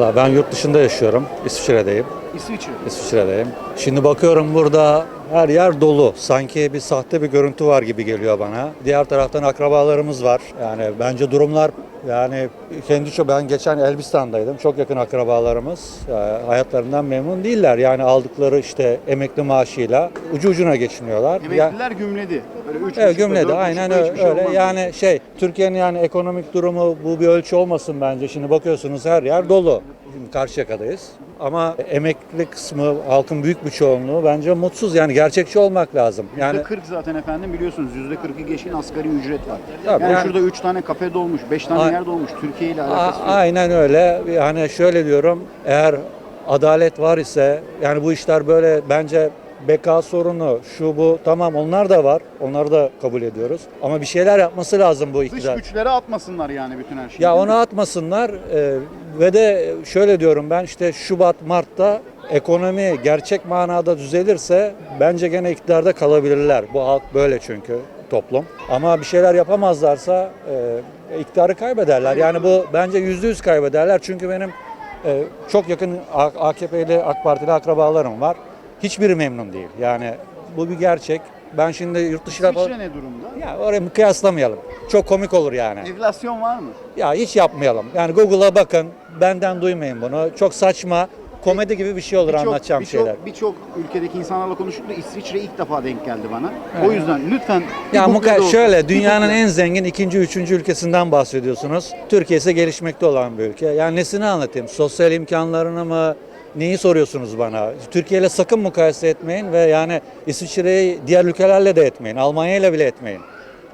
Valla ben yurt dışında yaşıyorum. İsviçre'deyim. İsviçre. İsviçre'deyim. Şimdi bakıyorum burada her yer dolu. Sanki bir sahte bir görüntü var gibi geliyor bana. Diğer taraftan akrabalarımız var. Yani bence durumlar yani kendi çok ben geçen Elbistan'daydım. Çok yakın akrabalarımız e, hayatlarından memnun değiller. Yani aldıkları işte emekli maaşıyla ucu ucuna geçiniyorlar. Ya- Emekliler gümledi. Böyle üç Evet dört aynen öyle. şey öyle. Yani şey Türkiye'nin yani ekonomik durumu bu bir ölçü olmasın bence. Şimdi bakıyorsunuz her yer dolu. Şimdi Karşıyaka'dayız. Ama emekli kısmı halkın büyük bir çoğunluğu bence mutsuz. Yani gerçekçi olmak lazım. Yani %40 zaten efendim biliyorsunuz %40'ı geçkin asgari ücret var. Tabii yani, yani- şurada 3 tane kafe dolmuş, 5 tane A- yer dolmuş. Türkiye ile alakası yok. aynen öyle. Yani şöyle diyorum. Eğer adalet var ise yani bu işler böyle bence beka sorunu şu bu tamam onlar da var. Onları da kabul ediyoruz. Ama bir şeyler yapması lazım bu Dış iktidar. güçlere atmasınlar yani bütün her şeyi. Ya mi? atmasınlar e, ve de şöyle diyorum ben işte Şubat Mart'ta ekonomi gerçek manada düzelirse bence gene iktidarda kalabilirler. Bu halk böyle çünkü toplum. Ama bir şeyler yapamazlarsa e, iktidarı kaybederler. Yani bu bence yüzde yüz kaybederler çünkü benim e, çok yakın AKP'li AK Partili akrabalarım var. Hiçbiri memnun değil. Yani bu bir gerçek. Ben şimdi yurt dışına İsviçre ne durumda? ya oraya kıyaslamayalım. Çok komik olur yani. Enflasyon var mı? Ya hiç yapmayalım. Yani Google'a bakın. Benden duymayın bunu. Çok saçma. Komedi gibi bir şey olur Birçok- anlatacağım birçok- şeyler. Birçok ülkedeki insanlarla konuştuk da İsviçre ilk defa denk geldi bana. O yüzden lütfen bir Ya Google'da muka olsun. şöyle dünyanın Google'da. en zengin ikinci, üçüncü ülkesinden bahsediyorsunuz. Türkiye ise gelişmekte olan bir ülke. Yani nesini anlatayım? Sosyal imkanlarını mı? Neyi soruyorsunuz bana? Türkiye ile sakın mukayese etmeyin ve yani İsviçre'yi diğer ülkelerle de etmeyin. Almanya ile bile etmeyin.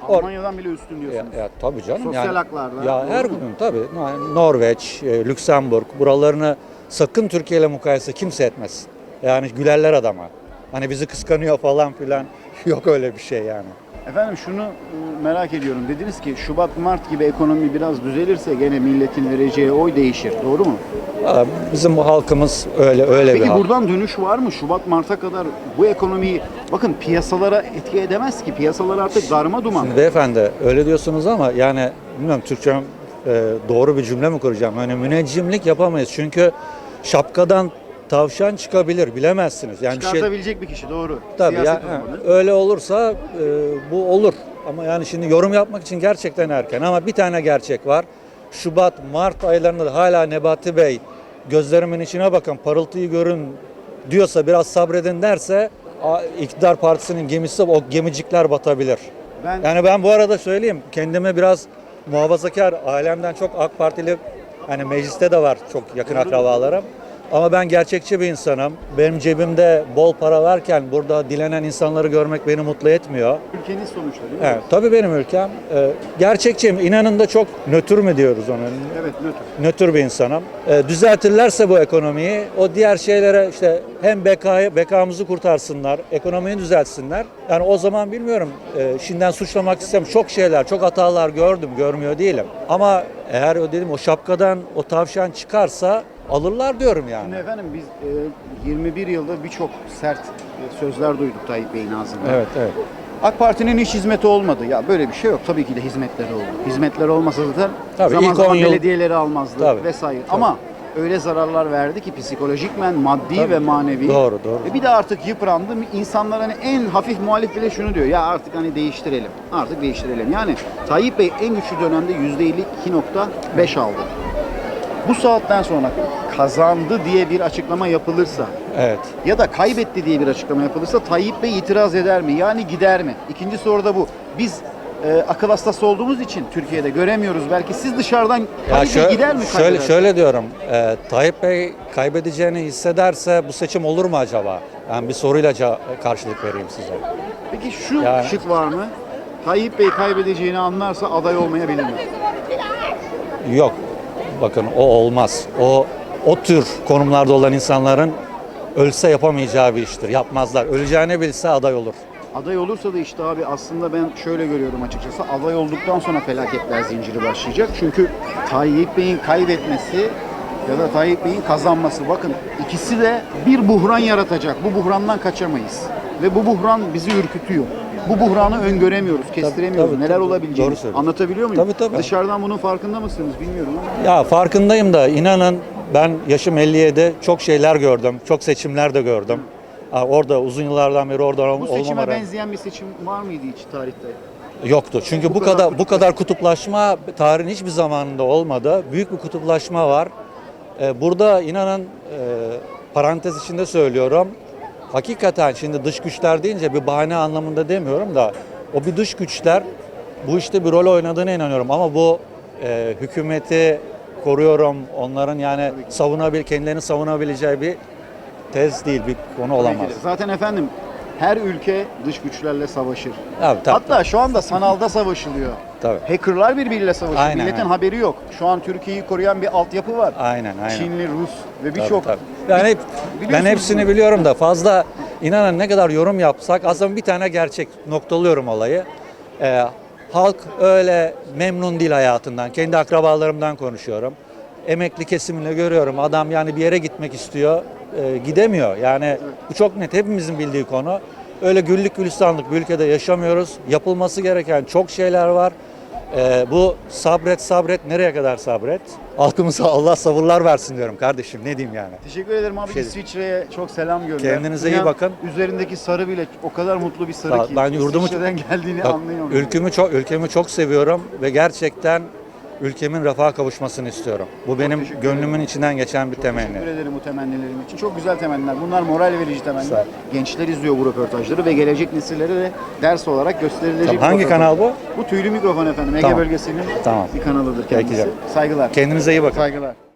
Almanya'dan bile üstün Ya, diyorsunuz. ya tabii canım. Sosyal yani, haklarla, Ya her gün tabii. No- Norveç, e, Lüksemburg buralarını sakın Türkiye ile mukayese kimse etmez. Yani gülerler adama. Hani bizi kıskanıyor falan filan. Yok öyle bir şey yani. Efendim şunu e, merak ediyorum. Dediniz ki Şubat Mart gibi ekonomi biraz düzelirse gene milletin vereceği oy değişir. Doğru mu? Valla bizim bu halkımız öyle öyle bir Peki halk. buradan dönüş var mı? Şubat Mart'a kadar bu ekonomiyi bakın piyasalara etki edemez ki. Piyasalar artık darma duman. Şimdi beyefendi öyle diyorsunuz ama yani bilmiyorum Türkçem e, doğru bir cümle mi kuracağım? Yani müneccimlik yapamayız. Çünkü şapkadan tavşan çıkabilir bilemezsiniz. Yani bir şey Çıkartabilecek bir kişi doğru. Tabii ya, Siyaset ha, uzmanı. öyle olursa e, bu olur. Ama yani şimdi yorum yapmak için gerçekten erken. Ama bir tane gerçek var. Şubat, Mart aylarında da hala Nebati Bey gözlerimin içine bakın parıltıyı görün diyorsa biraz sabredin derse a- iktidar partisinin gemisi o gemicikler batabilir. Ben Yani ben bu arada söyleyeyim kendime biraz muhafazakar ailemden çok AK Partili hani mecliste de var çok yakın akrabalarım. Ama ben gerçekçi bir insanım. Benim cebimde bol para varken burada dilenen insanları görmek beni mutlu etmiyor. ülkeniz sonuçta değil mi? Evet, tabii benim ülkem. Ee, gerçekçiyim. İnanın da çok nötr mü diyoruz onun? Evet nötr. nötr bir insanım. Ee, düzeltirlerse bu ekonomiyi, o diğer şeylere işte hem bekayı, bekamızı kurtarsınlar, ekonomiyi düzeltsinler. Yani o zaman bilmiyorum, e, şimdiden suçlamak istemem. Çok şeyler, çok hatalar gördüm, görmüyor değilim. Ama eğer o dedim o şapkadan o tavşan çıkarsa alırlar diyorum yani. Şimdi efendim biz e, 21 yılda birçok sert e, sözler duyduk Tayyip Bey'in ağzından. Evet, evet. AK Parti'nin hiç hizmeti olmadı. Ya böyle bir şey yok. Tabii ki de hizmetleri oldu. Hizmetler olmasa zaten Tabii, zaman ilk zaman 10 yıl- belediyeleri almazdı Tabii, vesaire. tabii. Ama öyle zararlar verdi ki psikolojikmen, maddi Tabii. ve manevi. Doğru, doğru. E bir de artık yıprandı. İnsanlar hani en hafif muhalif bile şunu diyor. Ya artık hani değiştirelim. Artık değiştirelim. Yani Tayyip Bey en güçlü dönemde %52.5 aldı. Bu saatten sonra kazandı diye bir açıklama yapılırsa Evet. ya da kaybetti diye bir açıklama yapılırsa Tayyip Bey itiraz eder mi? Yani gider mi? İkinci soru da bu. Biz e, akıl hastası olduğumuz için Türkiye'de göremiyoruz. Belki siz dışarıdan Ya Tayyip Bey şöyle, gider mi? şöyle, kaybeder? şöyle diyorum. E, Tayyip Bey kaybedeceğini hissederse bu seçim olur mu acaba? Ben bir soruyla karşılık vereyim size. Peki şu Yani- şık var mı? Tayyip Bey kaybedeceğini anlarsa aday olmayabilir mi? Yok. Bakın o olmaz. O o tür konumlarda olan insanların ölse yapamayacağı bir iştir. Yapmazlar. Öleceğini bilse aday olur. Aday olursa da işte abi aslında ben şöyle görüyorum açıkçası. Aday olduktan sonra felaketler zinciri başlayacak. Çünkü Tayyip Bey'in kaybetmesi ya da Tayyip Bey'in kazanması bakın ikisi de bir buhran yaratacak. Bu buhrandan kaçamayız. Ve bu buhran bizi ürkütüyor. Bu buhranı öngöremiyoruz, kestiremiyoruz. tabii, Neler tabii. olabileceğini. Doğru söylüyorsun. Anlatabiliyor muyum? Tabii, tabii. Dışarıdan bunun farkında mısınız bilmiyorum ama. Ya farkındayım da inanın Ben yaşım 57, çok şeyler gördüm, çok seçimler de gördüm. Ha, Orada uzun yıllardan beri orada ol- Bu seçime rağmen- benzeyen bir seçim var mıydı hiç tarihte? Yoktu. Çünkü Bu bu, kadar kadar bu kadar kutuplaşma tarihin hiçbir zamanında olmadı. Büyük bir kutuplaşma var. Ee, Burada inanın e, parantez içinde söylüyorum. Hakikaten şimdi dış güçler deyince bir bahane anlamında demiyorum da o bir dış güçler bu işte bir rol oynadığına inanıyorum ama bu e, hükümeti koruyorum. Onların yani savunabil kendilerini savunabileceği bir tez değil, bir konu olamaz. Zaten efendim her ülke dış güçlerle savaşır. Tabii, tabii, Hatta şu anda sanalda savaşılıyor. tabii. Hackerlar birbiriyle savaşıyor. Aynen, Milletin aynen. haberi yok. Şu an Türkiye'yi koruyan bir altyapı var. Aynen, aynen. Çinli, Rus ve Tabii, birçok tabii. Yani hep- ben hepsini bunu. biliyorum da fazla inanın ne kadar yorum yapsak aslında bir tane gerçek noktalıyorum olayı. Ee, halk öyle memnun değil hayatından. Kendi akrabalarımdan konuşuyorum. Emekli kesimini görüyorum. Adam yani bir yere gitmek istiyor. E, gidemiyor. Yani bu çok net hepimizin bildiği konu. Öyle güllük gülistanlık bir ülkede yaşamıyoruz. Yapılması gereken çok şeyler var. Ee, bu sabret sabret nereye kadar sabret? Halkımıza Allah sabırlar versin diyorum kardeşim ne diyeyim yani. Teşekkür ederim abi. şey- İsviçre'ye çok selam gönder. Kendinize iyi İnan, bakın. Üzerindeki sarı bile o kadar mutlu bir sarı Sağ- ki. ben yurdumu- İsviçre'den geldiğini Bak, anlayamıyorum. ülkümü çok ülkemi çok seviyorum ve gerçekten ülkemin refaha kavuşmasını istiyorum. Bu benim teşekkür gönlümün içinden geçen bir Çok temenni. Teşekkür ederim bu temennilerim için. Çok güzel temenniler. Bunlar moral verici temenniler. Gençler izliyor bu röportajları ve gelecek nesillere de ders olarak gösterilecek. Tamam, hangi kanal bu? Bu tüylü mikrofon efendim. Ege Tamam. bölgesinin Tamam. bir kanalıdır Peki kendisi. canım. Saygılar. Kendinize iyi bakın. Saygılar.